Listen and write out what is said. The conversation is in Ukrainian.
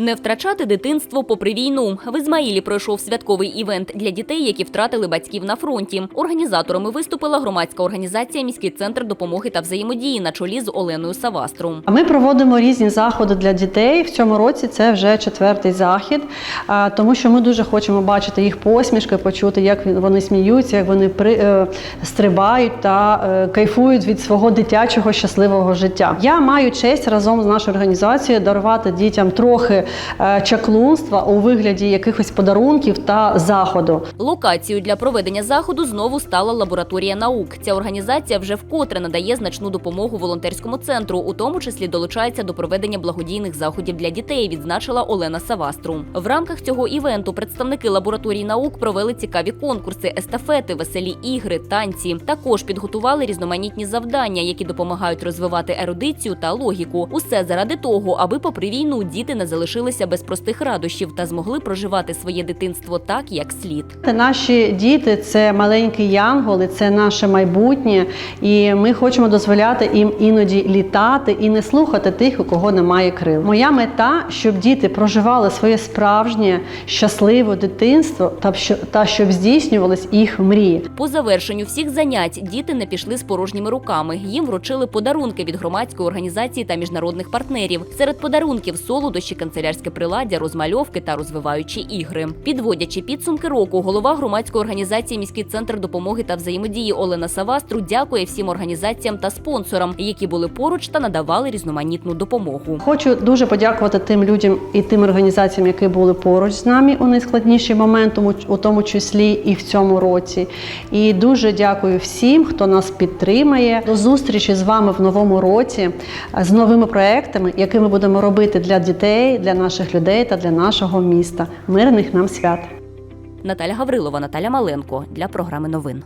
Не втрачати дитинство попри війну. В Ізмаїлі пройшов святковий івент для дітей, які втратили батьків на фронті. Організаторами виступила громадська організація Міський центр допомоги та взаємодії на чолі з Оленою Савастру. Ми проводимо різні заходи для дітей. В цьому році це вже четвертий захід, тому що ми дуже хочемо бачити їх посмішки, почути, як вони сміються, як вони при, е, стрибають та е, кайфують від свого дитячого щасливого життя. Я маю честь разом з нашою організацією дарувати дітям трохи чаклунства у вигляді якихось подарунків та заходу. Локацією для проведення заходу знову стала лабораторія наук. Ця організація вже вкотре надає значну допомогу волонтерському центру, у тому числі долучається до проведення благодійних заходів для дітей, відзначила Олена Савастру. В рамках цього івенту представники лабораторії наук провели цікаві конкурси, естафети, веселі ігри, танці. Також підготували різноманітні завдання, які допомагають розвивати ерудицію та логіку. Усе заради того, аби попри війну діти не залишилися без простих радощів та змогли проживати своє дитинство так, як слід. Наші діти це маленькі янголи, це наше майбутнє, і ми хочемо дозволяти їм іноді літати і не слухати тих, у кого немає крил. Моя мета, щоб діти проживали своє справжнє щасливе дитинство та що- та щоб здійснювались їх мрії. По завершенню всіх занять діти не пішли з порожніми руками. Їм вручили подарунки від громадської організації та міжнародних партнерів. Серед подарунків солодощі, канцелярське приладдя, розмальовки та розвиваючі ігри. Підводячи підсумки року, голова громадської організації Міський центр допомоги та взаємодії Олена Савастру дякує всім організаціям та спонсорам, які були поруч та надавали різноманітну допомогу. Хочу дуже подякувати тим людям і тим організаціям, які були поруч з нами у найскладніший момент, у тому числі і в цьому році. І дуже дякую всім, хто нас підтримає. До зустрічі з вами в новому році з новими проектами, які ми будемо робити для дітей, для наших людей та для нашого міста. Мирних нам свят! Наталя Гаврилова, Наталя Маленко для програми новин.